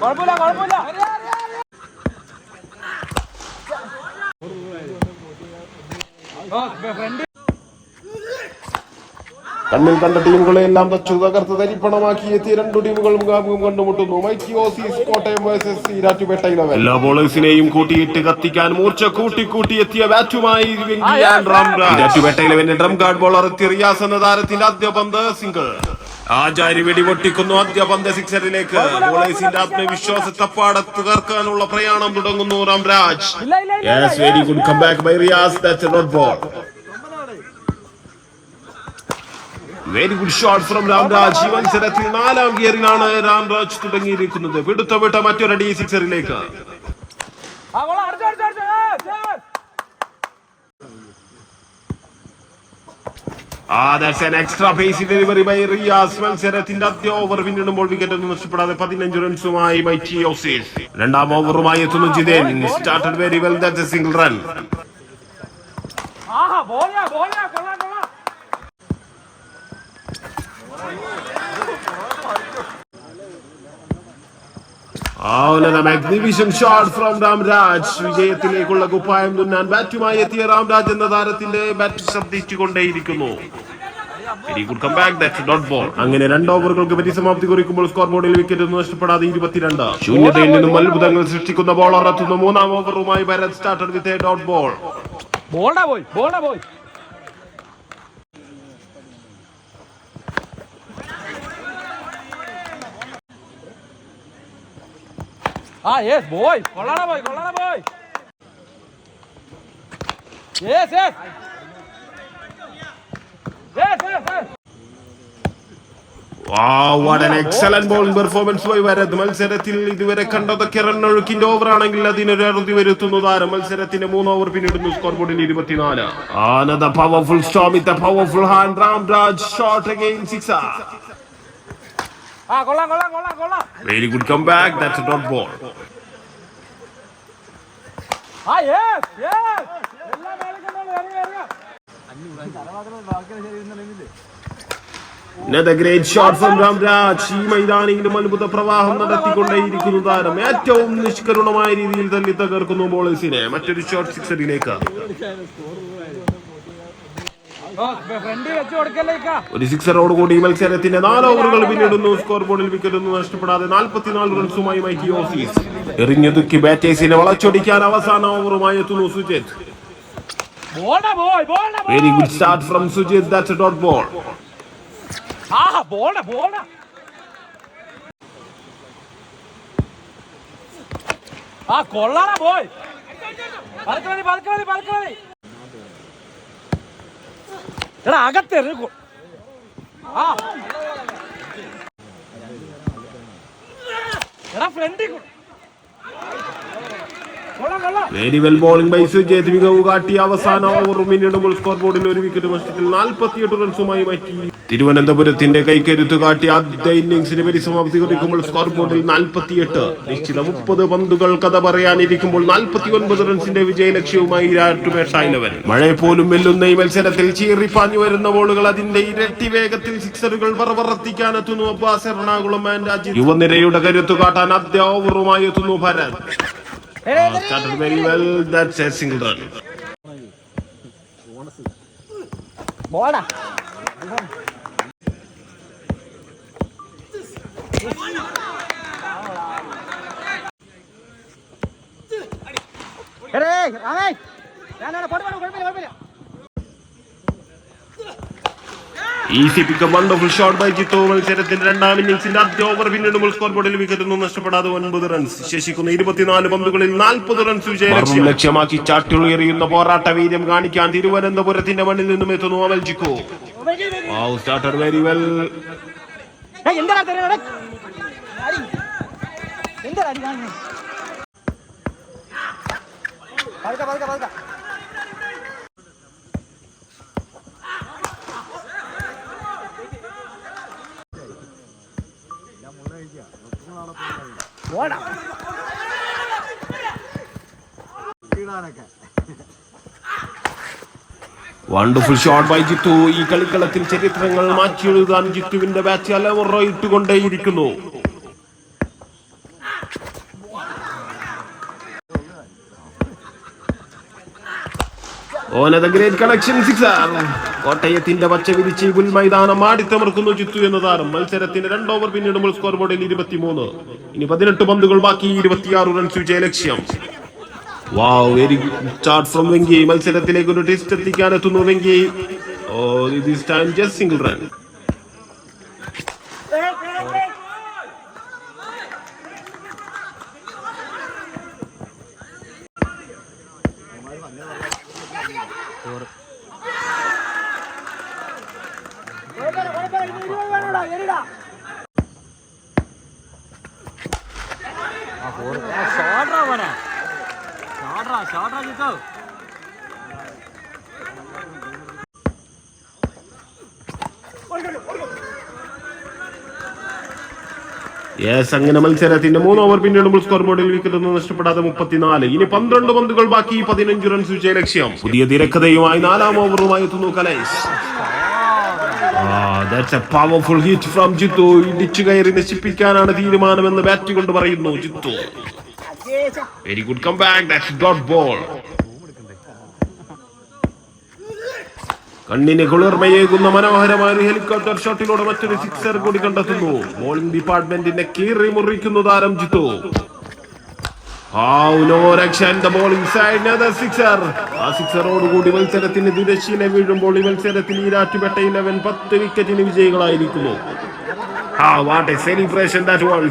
കുഴപ്പമില്ല കുഴപ്പമില്ല. ഫ്രണ്ട് കണ്ണിൽ കണ്ട ടീമുകളെ എല്ലാം തച്ചു തകർത്ത് തരിപ്പണമാക്കി എത്തിയ രണ്ടു ടീമുകൾ മുഖാമുഖം കണ്ടുമുട്ടുന്നു. Mighty Aussies Kottayam versus Erattupetta Eleven. എല്ലാ ബോളേഴ്സിനെയും കൂട്ടിയിട്ട് കത്തിക്കാൻ മൂർച്ച കൂട്ടി കൂട്ടി എത്തിയ ബാറ്റുമായി ഈരാറ്റുപേട്ട ഇലവന്റെ ഡ്രം ഗാർഡ് ബോളർ എത്തി റിയാസ് എന്ന താരത്തിന്റെ ആദ്യ പന്ത് സിംഗിൾ. ആചാരി വെടിപൊട്ടിക്കുന്നു ആദ്യ പന്ത് സിക്സറിലേക്ക്. ബോളേഴ്സിന്റെ ആത്മവിശ്വാസത്തെ പാടെ തകർക്കാനുള്ള പ്രയാണം തുടങ്ങുന്നു Ramraj very good come back by Riyas. Ball. That's a not ball. Very good shot from Ramraj ഈ മത്സരത്തിൽ നാലാം ഗിയറിലാണ് രാംരാജ് തുടങ്ങിയിരിക്കുന്നത്. വിടുത്ത വിട്ട മറ്റൊരടി സിക്സറിലേക്ക്. Extra pace delivery by Riyas മത്സരത്തിന്റെ ആദ്യ ഓവർ പിന്നിടുമ്പോൾ വിക്കറ്റ് ഒന്നും നഷ്ടപ്പെടാതെ പതിനഞ്ച് റൺസുമായി മൈറ്റി ഓസീസ് രണ്ടാം ഓവറുമായി എത്തുന്നു Jithen. Started very well that single run ആഹാ ബോളിയാ ബോളിയാ കൊള്ളാം കൊള്ളാം. മാഗ്നിഫിഷൻ ഷോട്ട് ഫ്രം രാംരാജ് വിജയത്തിലേക്കുള്ള കുപ്പായം തുന്നാൻ ബാറ്റുമായി എത്തിയ രാംരാജ് എന്ന താരത്തിന്റെ ബാറ്റ് ശ്രദ്ധിച്ചുകൊണ്ടേയിരിക്കുന്നു. അങ്ങനെ രണ്ട് ഓവറുകൾക്ക് പരിസമാപ്തി കുറിക്കുമ്പോൾ സ്കോർ ബോർഡിൽ വിക്കറ്റ് ഒന്നും നഷ്ടപ്പെടാതെ ഇരുപത്തിരണ്ട്. ശൂന്യതയിൽ നിന്നും അത്ഭുതങ്ങൾ സൃഷ്ടിക്കുന്ന ബോളർ എത്തുന്ന മൂന്നാം ഓവറുമായി Bharath started with a dot ball ബോൾഡാ പോയി ബോൾഡാ പോയി. ആ യെസ് ബോയ് കൊള്ളാണ പോയി കൊള്ളാണ പോയി യെസ് യെസ് by ഭരത് മത്സരത്തിൽ ഇതുവരെ കണ്ടതൊക്കെ റൺ ഒഴുക്കിന്റെ ഓവർ ആണെങ്കിൽ അതിനൊരു അറുതി വരുത്തുന്നു. താരം മത്സരത്തിന്റെ മൂന്ന് ഓവർ പിന്നിടുന്നു. സ്കോർ ബോർഡിൽ ഇരുപത്തിനാല് ആനന്ദ powerful storm with powerful hand Ramraj shot again six ആ കൊള്ളാം കൊള്ളാം കൊള്ളാം കൊള്ളാം. Very good come back that's dot ball ആ യെസ് യെസ് എല്ലാം മേളിൽ ഇറങ്ങി ഇറങ്ങി. Great shot from രാംരാജ് ഈ മൈതാനിയിലും അത്ഭുത പ്രവാഹം നടത്തിക്കൊണ്ടേയിരിക്കുന്നു താരം. ഏറ്റവും നിഷ്കരുണമായ രീതിയിൽ തല്ലി തകർക്കുന്നു ബോളേഴ്സിനെ മറ്റൊരു ഷോട്ട് സിക്സറിലേക്ക് ഒരു സിക്സറോട് കൂടി മത്സരത്തിന്റെ നാല് ഓവറുകൾ പിന്നിടുന്നു. സ്കോർ ബോർഡിൽ വിക്കറ്റ് ഒന്നും നഷ്ടപ്പെടാതെ നാൽപ്പത്തിനാല് റൺസുമായി മൈറ്റി ഓസീസ്. എറിഞ്ഞു തുക്കി ബാറ്റേഴ്സിനെ വളച്ചൊടിക്കാൻ അവസാന ഓവറുമായി എത്തുന്നു Sujith. Very good start from Sujith. That's dot ball ആ കൊള്ളാടാ പോയി പതുക്കെ മതി പതുക്കെ മതി പതുക്കെ മതി എടാ അകത്തെറിഞ്ഞു ആ. എടാ ഫ്രണ്ടിൽ very well bowling by Sujith മികവ് അവസാന ഓവർ പിന്നിടുമ്പോൾ സ്കോർ ബോർഡിൽ ഒരു വിക്കറ്റ് നഷ്ടത്തിൽ നാൽപ്പത്തിയെട്ട് റൺസുമായി മാറ്റി. തിരുവനന്തപുരത്തിന്റെ കൈക്കരുത്ത് കാട്ടി ആദ്യ ഇന്നിംഗ്സിന് പരിസമാപ്തി കുറിക്കുമ്പോൾ സ്കോർ ബോർഡിൽ നാൽപ്പത്തിയെട്ട് നിശ്ചിത മുപ്പത് പന്തുകൾ കഥ പറയാനിരിക്കുമ്പോൾ നാൽപ്പത്തി ഒൻപത് റൺസിന്റെ വിജയലക്ഷ്യവുമായി ലക്ഷ്യവുമായി മഴയെ പോലും വെല്ലുന്ന ഈ മത്സരത്തിൽ ചീറിപ്പാഞ്ഞു വരുന്ന ബോളുകൾ അതിന്റെ ഇരട്ടി വേഗത്തിൽ സിക്സറുകൾ പറവറത്തിക്കാനെത്തുന്നു അബ്ബാസ് എറണാകുളം ആൻഡ് യുവനിരയുടെ കരുത്ത് കാട്ടാൻ ആദ്യ ഓവറുമായി എത്തുന്നു Bharat. Uh, started very well. That's a single run. ബോൾഡാ എടേ രാമേ ഞാനവിടെ പോട്ടെ പോട്ടെ കുഴപ്പമില്ല കുഴപ്പമില്ല easy pick wonderful shot by Jithu മത്സരത്തിന്റെ രണ്ടാം ഇന്നിംഗ്സിന്റെ ആദ്യ ഓവർ പിന്നിടുമ്പോൾ സ്കോർ ബോർഡിൽ വിക്കറ്റ് ഒന്നും നഷ്ടപ്പെടാതെ ഒൻപത് റൺസ് ശേഷിക്കുന്ന ഇരുപത്തിനാല് പന്തുകളിൽ നാൽപ്പത് റൺസ് വിജയം ലക്ഷ്യമാക്കി ചാട്ടുളെറിയുന്ന പോരാട്ട വീര്യം കാണിക്കാൻ തിരുവനന്തപുരത്തിന്റെ മണ്ണിൽ നിന്നും എത്തുന്നു Amal Jikko. Starter very well എന്താ വണ്ടർഫുൾ ഷോട്ട് ബൈ ജിത്തു ഈ കളിക്കളത്തിൽ ചരിത്രങ്ങൾ മാറ്റിയെഴുതാൻ ജിത്തുവിന്റെ ബാറ്റ് അലമുറ ഇട്ടുകൊണ്ടേയിരിക്കുന്നു ഗ്രേറ്റ് കളക്ഷൻ കോട്ടയത്തിന്റെ പച്ച വിരിച്ച് ഗുൽ പുൽമൈതാനം ആടിത്തമർക്കുന്നു ചിത്തു എന്ന താരം. മത്സരത്തിന്റെ രണ്ട് ഓവർ പിന്നിടുമ്പോൾ സ്കോർ ബോർഡിൽ ഇരുപത്തിമൂന്ന്. ഇനി പതിനെട്ട് പന്തുകൾ ബാക്കി ഇരുപത്തിയാറ് റൺസ് വിജയ ലക്ഷ്യം. Wow very start from Venki. മത്സരത്തിലേക്ക് ഒരു ടെസ്റ്റ് എത്തിക്കാൻ എത്തുന്നു Venki. Oh this time just single run yes അങ്ങനെ മത്സരത്തിന്റെ മൂന്ന് ഓവർ പിന്നിടുമ്പോൾ സ്കോർ ബോർഡിൽ വിക്കറ്റ് ഒന്നും നഷ്ടപ്പെടാതെ മുപ്പത്തിനാല്. ഇനി പന്ത്രണ്ട് പന്തുകൾ ബാക്കി പതിനഞ്ച് റൺസ് വിജയ ലക്ഷ്യം. പുതിയ തിരക്കഥയുമായി നാലാം ഓവറുമായി എത്തുന്നു Kalesh. That's a powerful hit from Jithu. ഇടിച്ചു കയറി നശിപ്പിക്കാനാണ് തീരുമാനമെന്ന് ബാറ്റ് കൊണ്ട് പറയുന്നു Jithu. Very good come back that's dot ball കണ്ണിന് കുളിർമയേകുന്ന മനോഹരമായ ഒരു ഹെലികോപ്റ്റർ ഷോട്ടിലൂടെ മറ്റൊരു സിക്സർ കൂടി കണ്ടെത്തുന്നു. ബോളിംഗ് ഡിപ്പാർട്ട്മെന്റിന്റെ കീറി മുറിക്കുന്നു താരം Jithu. Paulo Rakshan, the bowling side another sixer. ആ സിക്സറോടുകൂടി മത്സരത്തിന് തിരശ്ശീല വീഴുമ്പോൾ ഈ മത്സരത്തിൽ ഈരാറ്റുപെട്ട ഇലവൻ പത്ത് വിക്കറ്റിന് വിജയികളായിരിക്കുമോ ആ what a celebration that one